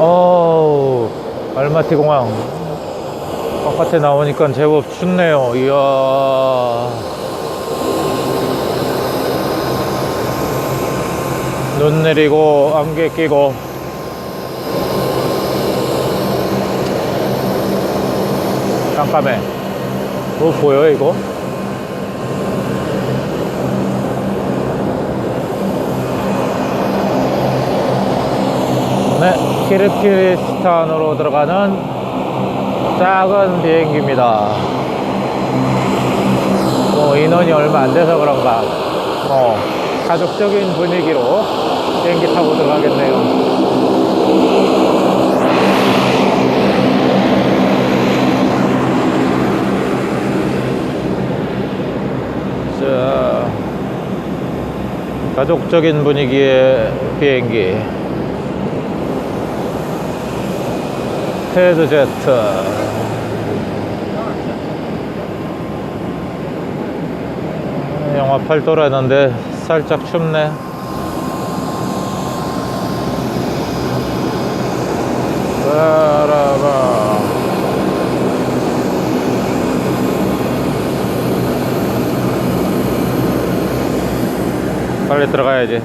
어우, 알마티 공항. 바깥에 나오니까 제법 춥네요. 이야. 눈 내리고, 안개 끼고. 깜깜해. 뭐 보여, 이거? 네, 키르키스탄으로 들어가는 작은 비행기입니다. 뭐 인원이 얼마 안 돼서 그런가, 뭐 가족적인 분위기로 비행기 타고 들어가겠네요. 자, 가족적인 분위기의 비행기. 테드 제트. 영하 8도라는데 살짝 춥네. 바라봐. 빨리 들어가야지.